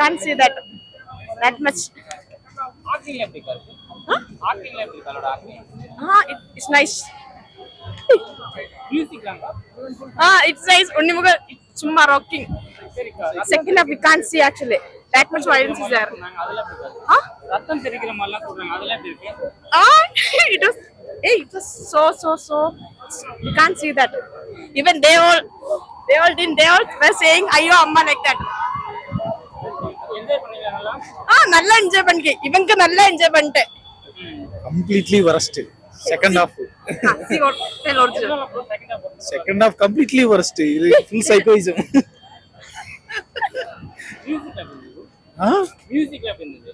can't see that that much. ஆக்டிங்ல எப்படி இருக்கா ஆக்டிங்ல எப்படி அவளோட acting Ah, it, it's nice. மியூசிக்லாங்க Ah, chumma rocking. சரிக்கா Second half we can't see actually. That much violence is there. சொன்னாங்க அதெல்லாம் எப்படி இருக்கா Huh? ரத்தம் தெரிக்கிற மாதிரிலாம் சொல்றாங்க அதெல்லாம் எப்படி இருக்கு Ah, it was. Hey, it was so so so. You can't see that. Even they all, they all didn't. They all were saying "Ayo amma" like that. Enjoy பண்ணீங்க நல்லா Ah, நல்லா என்ஜாய் பண்ணிக்க இவங்க நல்லா என்ஜாய் பண்ணிட்டேன் completely worst. Second half. Ah, see what tell original. Second half Second half completely worst. இது full psychoism. Music எப்படி இருந்தது huh? மியூசிக்ல எப்படி இருந்தது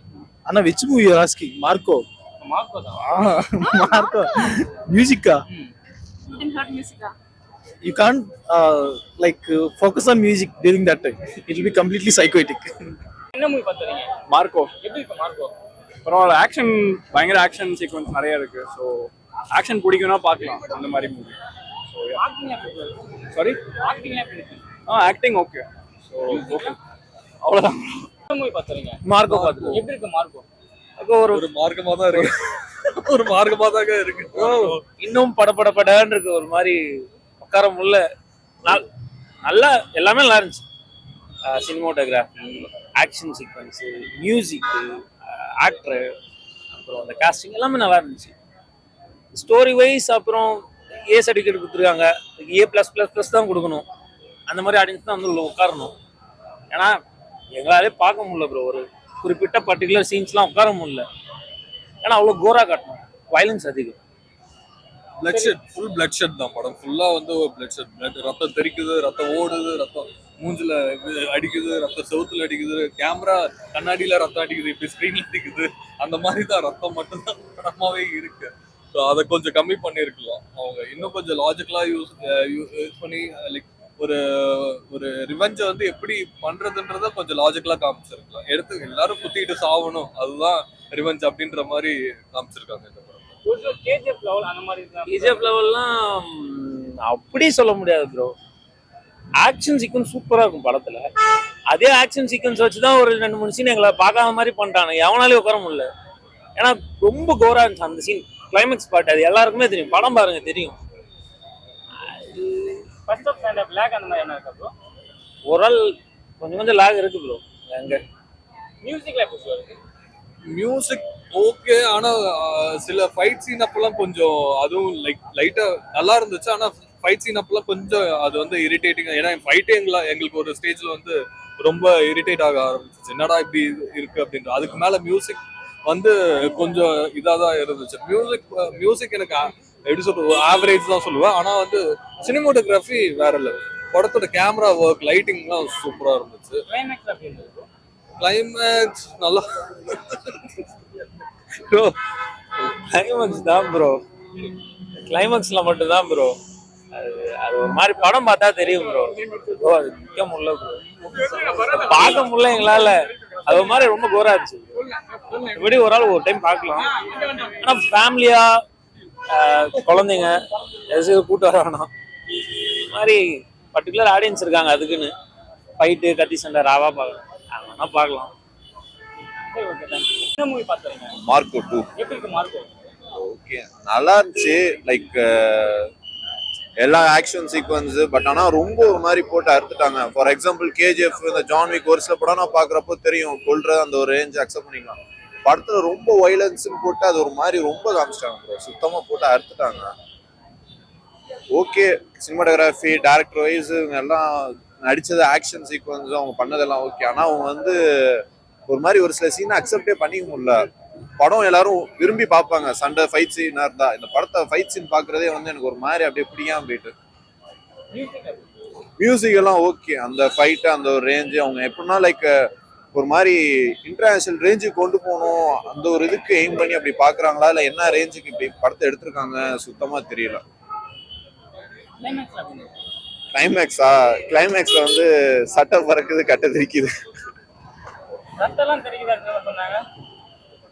Anna, which movie you're asking? Marco. Marco தான் Ah, Marco. Music. ah. Didn't heard என்ன movie பார்த்தீங்க Marco. எப்படி இருக்கு மார்க்கோ? பரவாயில்ல ஆக்ஷன் பயங்கர ஆக்ஷன் சீக்வன்ஸ் நிறைய இருக்கு. ஸோ ஆக்ஷன் பிடிக்கும்னா பார்க்கலாம் அந்த மாதிரி மூவி சாரி ஆக்டிங்ல எப்படி இருக்கு? ஆ ஆக்டிங் ஓகே ஸோ ஓகே அவ்வளோதான் என்ன மூவி பார்த்தீங்க மார்க்கோ பார்த்து எப்படி இருக்கு மார்க்கோ? ஒரு ஒரு மார்க்கமா தான் இருக்கு. ஒரு மார்க்கமா தாங்க இருக்கு இன்னும் படபடபடன்னு இருக்கு. ஒரு மாதிரி உட்கார முடியல. நல்- நல்லா எல்லாமே நல்லா இருந்துச்சு. Cinematography action sequence music actor அப்புறம் அந்த காஸ்டிங் எல்லாமே நல்லா இருந்துச்சு. ஸ்டோரி வைஸ் அப்புறம் ஏ சர்டிஃபிகேட் கொடுத்துருக்காங்க. ஏ ப்ளஸ் ப்ளஸ் ப்ளஸ் தான் கொடுக்கணும். அந்த மாதிரி ஆடியன்ஸ் தான் வந்து உள்ள உட்காரணும். ஏன்னா எங்களாலே பார்க்க முடியல ப்ரோ ஒரு குறிப்பிட்ட பர்டிகுலர் சீன்ஸ்லாம் உட்கார முடியல. ஏன்னா அவ்வளோ கோரா காட்டணும். வயலன்ஸ் அதிகம். Bloodshed full bloodshed தான் படம். ஃபுல்லாக வந்து பிளட் ஷெட் பிளட் ரத்தம் தெரிக்குது ரத்தம் ஓடுது ரத்தம் மூஞ்சில இது அடிக்குது ரத்தம் செவுத்துல அடிக்குது கேமரா கண்ணாடியில ரத்தம் அடிக்குது இப்படி ஸ்க்ரீன்ல அடிக்குது. அந்த மாதிரி தான் ரத்தம் மட்டும்தான் படமாவே இருக்கு. ஸோ அதை கொஞ்சம் கம்மி பண்ணியிருக்கலாம் அவங்க. இன்னும் கொஞ்சம் லாஜிக்கலா யூஸ் யூஸ் பண்ணி லைக் ஒரு ஒரு ரிவெஞ்சை வந்து எப்படி பண்றதுன்றத கொஞ்சம் லாஜிக்கலா காமிச்சிருக்கலாம். எடுத்து எல்லாரும் குத்திட்டு சாவணும். அதுதான் ரிவெஞ்ச் அப்படின்ற மாதிரி காமிச்சிருக்காங்க இந்த படம் கேஜிஎஃப் லெவல் அந்த மாதிரி இஜிஎஃப் லெவல்லாம் அப்படி சொல்ல முடியாது ப்ரோ ஆக்ஷன் சீக்வன்ஸ் சூப்பரா இருக்கும் படத்துல. அதே ஆக்ஷன் சீக்வன்ஸ் வச்சு தான் ஒரு ரெண்டு மூணு சீன் எங்களை பார்க்காத மாதிரி பண்ணிட்டாங்க எவனாலே உட்கார முடியல. ஏன்னா ரொம்ப கோரா இருந்துச்சு அந்த சீன் கிளைமேக்ஸ் பார்ட் அது எல்லாருக்குமே தெரியும். படம் பாருங்க தெரியும். ஆள் கொஞ்சம் கொஞ்சம் லாக் இருக்கு ப்ரோ அங்க. மியூசிக்ல மியூசிக் ஓகே ஆனா ஆஹ், சில ஃபைட் சீன் அப்பெல்லாம் கொஞ்சம் அதுவும் லைக் லைட்டா நல்லா இருந்துச்சு. ஆனா ஃபைட் சீன் அப்பெல்லாம் கொஞ்சம் அது வந்து இரிட்டேட்டிங் ஏன்னா ஃபைட்டே எங்கள எங்களுக்கு ஒரு ஸ்டேஜ்ல வந்து ரொம்ப இரிட்டேட் ஆக ஆரம்பிச்சிச்சு. என்னடா இப்படி இருக்கு அப்படின்ற அதுக்கு மேல மியூசிக் வந்து கொஞ்சம் இதாக தான் இருந்துச்சு. மியூசிக் மியூசிக் எனக்கு எப்படி சொல்றது ஆவரேஜ் தான் சொல்லுவேன். ஆனா வந்து சினிமோட்டோகிராஃபி வேற லெவல் படத்தோட கேமரா ஒர்க் லைட்டிங்லாம் சூப்பரா இருந்துச்சு. கிளைமேக்ஸ் நல்லா ப்ரோ கிளைமேக்ஸ் தான் ப்ரோ கிளைமேக்ஸ்ல மட்டும் தான் ப்ரோ அது அது ஒரு மாதிரி படம் பார்த்தா தெரியும் ப்ரோ ப்ரோ அது நிக்க முடியல ப்ரோ பார்க்க முடியல எங்களால. அது ஒரு மாதிரி ரொம்ப கோரா இருந்துச்சு. இப்படி ஒரு ஆள் ஒரு டைம் பார்க்கலாம். ஆனா ஃபேமிலியா குழந்தைங்க எதாவது கூட்டு வர வேணாம். இந்த மாதிரி பர்டிகுலர் ஆடியன்ஸ் இருக்காங்க அதுக்குன்னு. ஃபைட்டு கத்தி சண்டை ராவா பார்க்கலாம். வேணா பார்க்கலாம். Marco two. எப்படி இருக்கு மார்க்கோ? ஓகே நல்லா இருந்துச்சு. லைக் எல்லா ஆக்ஷன் சீக்வன்ஸு பட் ஆனால் ரொம்ப ஒரு மாதிரி போட்டு அறுத்துட்டாங்க. ஃபார் எக்ஸாம்பிள் கேஜிஎஃப் இந்த ஜான் விக் ஒரு சில படம் நான் பார்க்குறப்போ தெரியும் கொள்ற அந்த ஒரு ரேஞ்ச் அக்செப்ட் பண்ணிக்கலாம். படத்தில் ரொம்ப வைலன்ஸ்னு போட்டு அது ஒரு மாதிரி ரொம்ப காமிச்சிட்டாங்க ப்ரோ சுத்தமாக போட்டு அறுத்துட்டாங்க. ஓகே சினிமாட்டோகிராஃபி டேரக்டர் வைஸ் இவங்க எல்லாம் நடித்தது ஆக்ஷன் சீக்வன்ஸ் அவங்க பண்ணதெல்லாம் ஓகே ஆனால் அவங்க வந்து ஒரு மாதிரி ஒரு சில சீனை அக்செப்டே பண்ணிக்க முடியல. படம் எல்லாரும் விரும்பி பார்ப்பாங்க. சண்டை ஃபைட் சீனாக இருந்தா. இந்த படத்தை ஃபைட் சீன் பார்க்குறதே வந்து எனக்கு ஒரு மாதிரி அப்படியே பிடிக்காம போயிட்டு. மியூசிக் எல்லாம் ஓகே அந்த ஃபைட்டு அந்த ஒரு ரேஞ்சு அவங்க எப்படின்னா லைக் ஒரு மாதிரி இன்டர்நேஷனல் ரேஞ்சுக்கு கொண்டு போகணும். அந்த ஒரு இதுக்கு எய்ம் பண்ணி அப்படி பார்க்குறாங்களா? இல்லை என்ன ரேஞ்சுக்கு இப்படி படத்தை எடுத்திருக்காங்க? சுத்தமாக தெரியல. கிளைமேக்ஸா கிளைமேக்ஸில் வந்து சட்டை பறக்குது கட்டை திரிக்குது.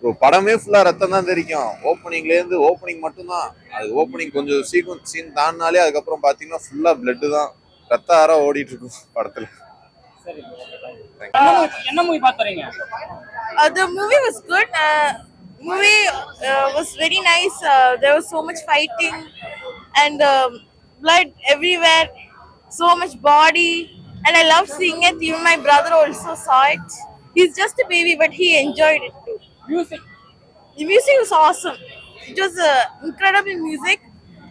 ஒரு படமே ஃபுல்லா ரத்தம் தான் தெரிக்கும் ஓப்பனிங்ல இருந்து ஓப்பனிங் மட்டும்தான் அது ஓப்பனிங் கொஞ்சம் சீக்வன்ஸ் சீன் தாண்டினாலே அதுக்கப்புறம் பாத்தீங்கன்னா ஃபுல்லா பிளட் தான் ரத்த ஆறா ஓடிட்டு இருக்கும் படத்துல என்ன மூவி பாத்துறீங்க Uh, the movie was good. Uh, movie uh, was very nice. Uh, there was so much fighting and um, blood everywhere, so much body, and I love seeing it. Even my brother also saw it. He's just a baby, but he enjoyed it too. Music The music was awesome. It was uh, incredible music,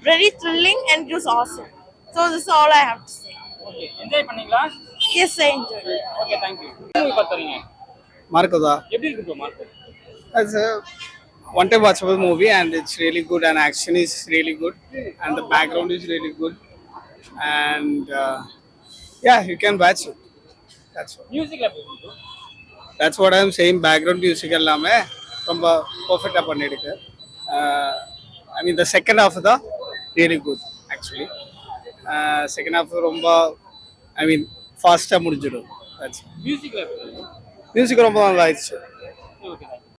very thrilling, and it was awesome. So this is all I have to say. Okay enjoy பண்ணீங்களா Yes, I enjoyed it. Okay thank you movie பாத்துறீங்க Markoda. எப்படி இருக்கு bro Mark It's a one time watchable movie and it's really good and action is really good and the background is really good and uh, yeah you can watch it. That's what, மியூசிக்ல that's what I'm saying background music எல்லாமே ரொம்ப பர்ஃபெக்டாக பண்ணியிருக்கு. I mean the second half தான் really good actually second half ரொம்ப I மீன் ஃபாஸ்ட்டாக முடிஞ்சிடும். Music ரொம்ப நல்லா ஆயிடுச்சு.